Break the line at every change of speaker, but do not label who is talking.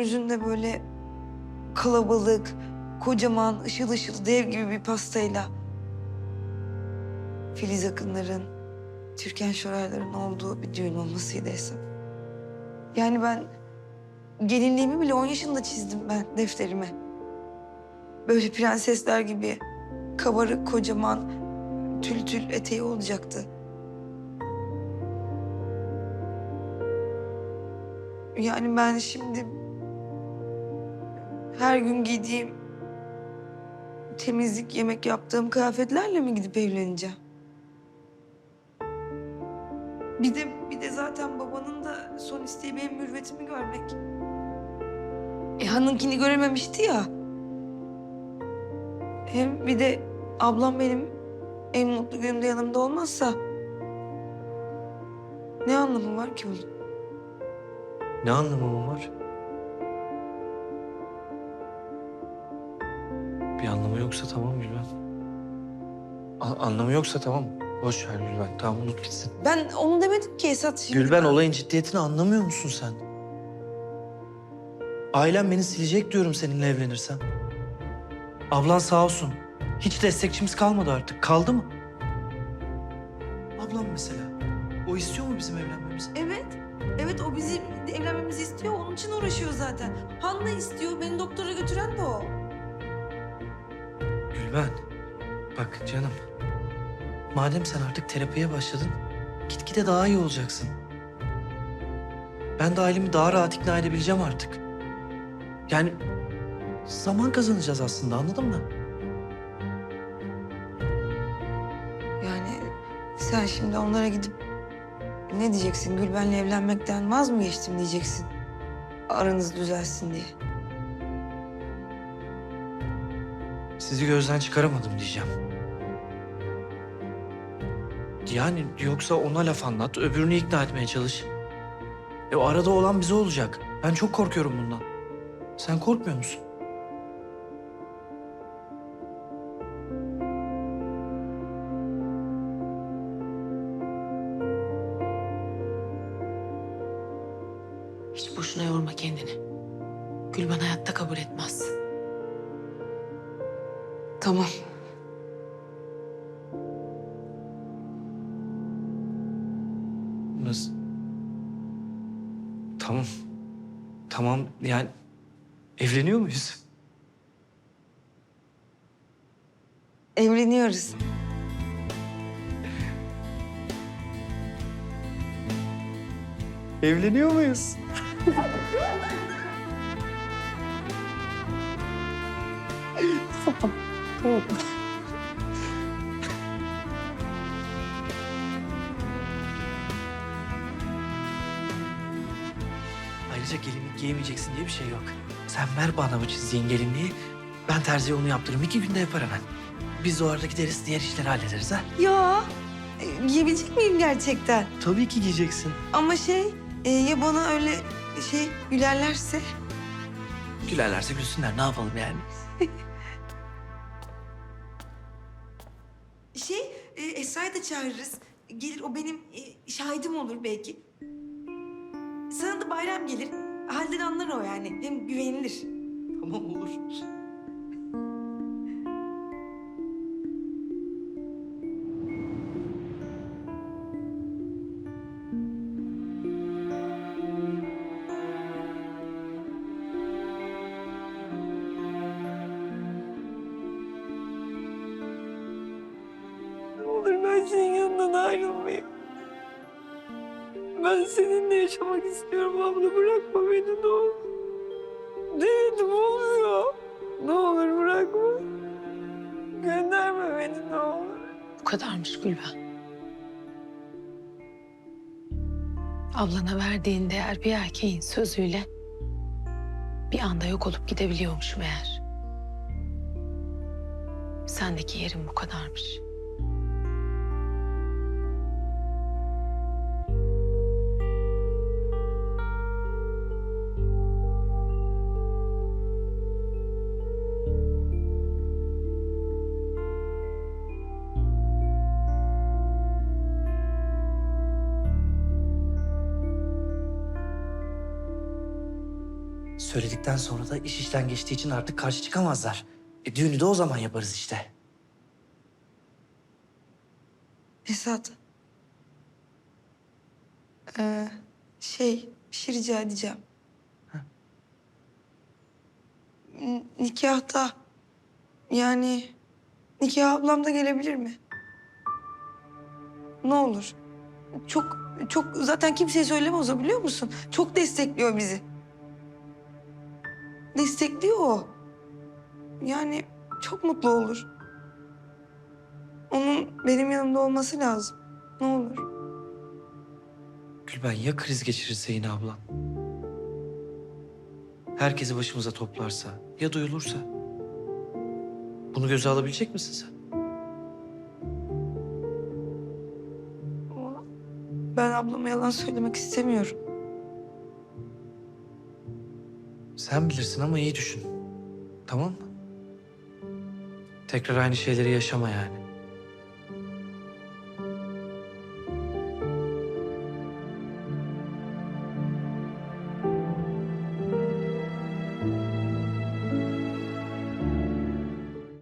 üçümüzün de böyle kalabalık, kocaman, ışıl ışıl dev gibi bir pastayla Filiz Akınlar'ın, Türkan Şoraylar'ın olduğu bir düğün olmasıydı Esem. Yani ben gelinliğimi bile 10 yaşında çizdim ben defterime. Böyle prensesler gibi kabarık, kocaman, tül tül eteği olacaktı. Yani ben şimdi her gün giydiğim temizlik, yemek yaptığım kıyafetlerle mi gidip evleneceğim? Bir de bir de zaten babanın da son isteği benim mürvetimi görmek. E hanınkini görememişti ya. Hem bir de ablam benim en mutlu günümde yanımda olmazsa ne anlamı var ki bunun?
Ne anlamı mı var? Bir anlamı yoksa tamam Gülben. A- anlamı yoksa tamam. Boş ver Gülben. Tamam unut gitsin.
Ben onu demedim ki Esat şimdi.
Gülben olayın ciddiyetini anlamıyor musun sen? Ailem beni silecek diyorum seninle evlenirsem. Ablan sağ olsun. Hiç destekçimiz kalmadı artık. Kaldı mı? Ablam mesela. O istiyor mu bizim evlenmemizi?
Evet. Evet o bizim evlenmemizi istiyor. Onun için uğraşıyor zaten. Han da istiyor. Beni doktora götüren de o.
Gülben, bak canım. Madem sen artık terapiye başladın, gitgide daha iyi olacaksın. Ben de ailemi daha rahat ikna edebileceğim artık. Yani zaman kazanacağız aslında anladın mı?
Yani sen şimdi onlara gidip ne diyeceksin? Gülben'le evlenmekten vaz mı geçtim diyeceksin. Aranız düzelsin diye.
Sizi gözden çıkaramadım diyeceğim. Yani yoksa ona laf anlat, öbürünü ikna etmeye çalış. E o arada olan bize olacak. Ben çok korkuyorum bundan. Sen korkmuyor musun?
Hiç boşuna yorma kendini. Gülben hayatta kabul etmez.
Tamam.
Nasıl? Tamam. Tamam yani evleniyor muyuz?
Evleniyoruz.
Evleniyor muyuz? Ayrıca gelinlik giyemeyeceksin diye bir şey yok. Sen ver bana bu çizdiğin gelinliği. Ben terziye onu yaptırırım. İki günde yapar hemen. Biz o arada gideriz diğer işleri hallederiz ha.
Ya e, giyebilecek miyim gerçekten?
Tabii ki giyeceksin.
Ama şey e, ya bana öyle şey gülerlerse?
Gülerlerse gülsünler ne yapalım yani.
çağırırız. Gelir o benim e, şahidim olur belki. Sana da bayram gelir. Halden anlar o yani. Hem güvenilir.
Tamam olur.
Ayrılmayayım. Ben seninle yaşamak istiyorum abla. Bırakma beni ne olur. Denedim olmuyor. Ne olur bırakma. Gönderme beni ne olur.
Bu kadarmış Gülben. Ablana verdiğin değer bir erkeğin sözüyle bir anda yok olup gidebiliyormuş meğer. Sendeki yerin bu kadarmış.
Söyledikten sonra da iş işten geçtiği için artık karşı çıkamazlar. E, düğünü de o zaman yaparız işte.
Esat. Ee, şey, bir şey rica edeceğim. Nikahta, yani nikah ablam da gelebilir mi? Ne olur. Çok, çok zaten kimseye söylemez o biliyor musun? Çok destekliyor bizi. Destekliyor o. Yani çok mutlu olur. Onun benim yanımda olması lazım. Ne olur.
Gülben ya kriz geçirirse yine ablan? Herkesi başımıza toplarsa, ya duyulursa? Bunu göze alabilecek misin sen?
Ben ablama yalan söylemek istemiyorum.
Sen bilirsin ama iyi düşün. Tamam mı? Tekrar aynı şeyleri yaşama yani.